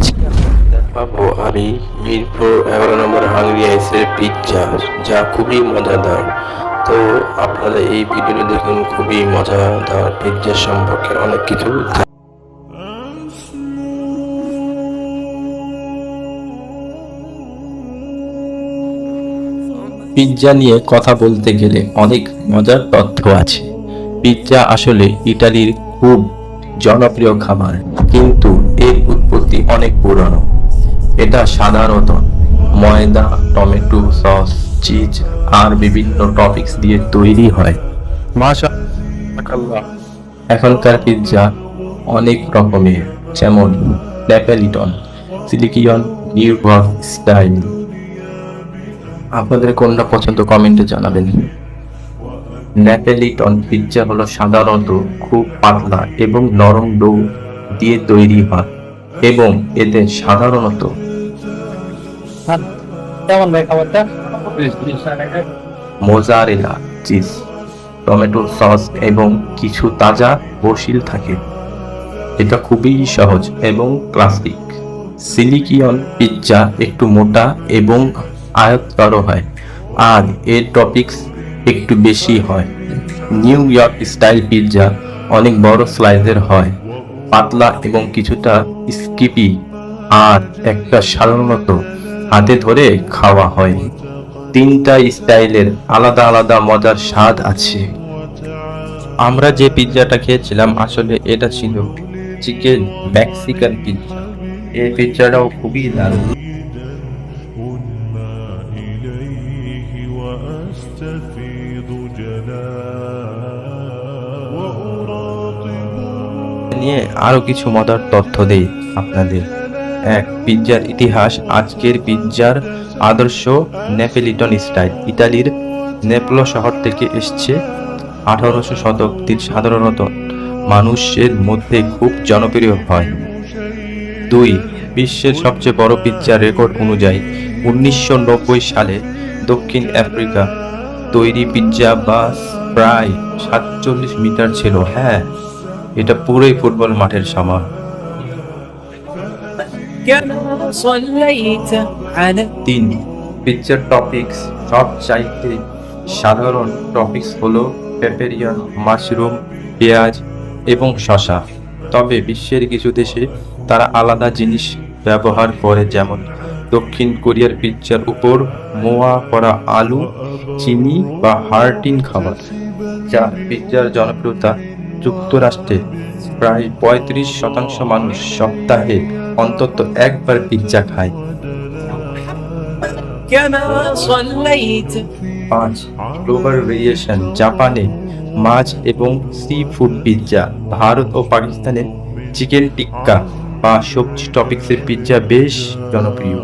আজকে পাবো আমি মিরপুর এগারো নম্বর হাংরি আইসের পিৎজা যা খুবই মজাদার। তো আপনারা এই ভিডিওটি দেখুন, খুবই মজাদার পিৎজা সম্পর্কে অনেক কিছু। পিৎজা নিয়ে কথা বলতে গেলে অনেক মজার তথ্য আছে। পিৎজা আসলে ইটালির খুব জনপ্রিয় খাবার, কিন্তু এর উৎপত্তি অনেক পুরনো। এটা সাধারণত ময়দা, টমেটো সস, চিজ আর বিভিন্ন টপিকস দিয়ে তৈরি হয়। এখনকার পিৎজা অনেক রকমের, যেমন ন্যাপেলিটন সিলিকিয়ন নিউইয়র্ক স্টাইল। আপনাদের কোনটা পছন্দ কমেন্টে জানাবেন। ন্যাপেলিটন পিৎজা হলো সাধারণত খুব পাতলা এবং নরম ডো দিয়ে তৈরি হয়। এবং এতে সাধারণত মোজারেলা চিজ টমেটো সস এবং কিছু তাজা বসিল থাকে। এটা খুবই সহজ এবং ক্লাসিক সিলিকিয়ন পিৎজা একটু মোটা এবং আয়তকার হয় আর এর টপিক্স একটু বেশি হয়। নিউ ইয়র্ক স্টাইল পিৎজা অনেক বড় স্লাইজের হয়। পাতলা এবং কিছুটা স্কিপি আর একটা সাধারণত হাতে ধরে খাওয়া হয় তিনটা স্টাইলের আলাদা আলাদা মজার স্বাদ আছে আমরা যে পিৎজাটা খেয়েছিলাম আসলে এটা ছিল চিকেন মেক্সিকান পিৎজা এই পিৎজাটাও খুবই দারুণ إليه وأستفيض جلاء وأراقب নিয়ে আরও কিছু মজার তথ্য দেই আপনাদের। এক, পিৎজার ইতিহাস, আজকের পিৎজার আদর্শ নেপেলিটন স্টাইল। ইতালির নেপলো শহর থেকে এসছে আঠারোশো শতাব্দীর সাধারণত। মানুষের মধ্যে খুব জনপ্রিয় হয়। দুই, বিশ্বের সবচেয়ে বড় পিৎজা রেকর্ড অনুযায়ী উনিশশো নব্বই সালে দক্ষিণ আফ্রিকা তৈরি পিৎজা বাস প্রায় সাতচল্লিশ মিটার ছিল। হ্যাঁ এটা পুরোই ফুটবল মাঠের সমান তিন পিকচার টপিকস সব চাইতে সাধারণ টপিকস হলো পেপেরিয়া মাশরুম পেঁয়াজ এবং শশা তবে বিশ্বের কিছু দেশে তারা আলাদা জিনিস ব্যবহার করে, যেমন দক্ষিণ কোরিয়ার পিৎজার উপর মোয়া করা আলু, চিনি বা হার্টিন খাবার যা পিৎজার জনপ্রিয়তা যুক্তরাষ্ট্রে প্রায় পঁয়ত্রিশ শতাংশ মানুষ সপ্তাহে অন্তত একবার পিৎজা খায়। পাঁচ, গ্লোবাল ভেরিয়েশন জাপানে মাছ এবং সি ফুড পিৎজা, ভারত ও পাকিস্তানে চিকেন টিক্কা বা সবজি টপিক্সের পিৎজা বেশ জনপ্রিয়।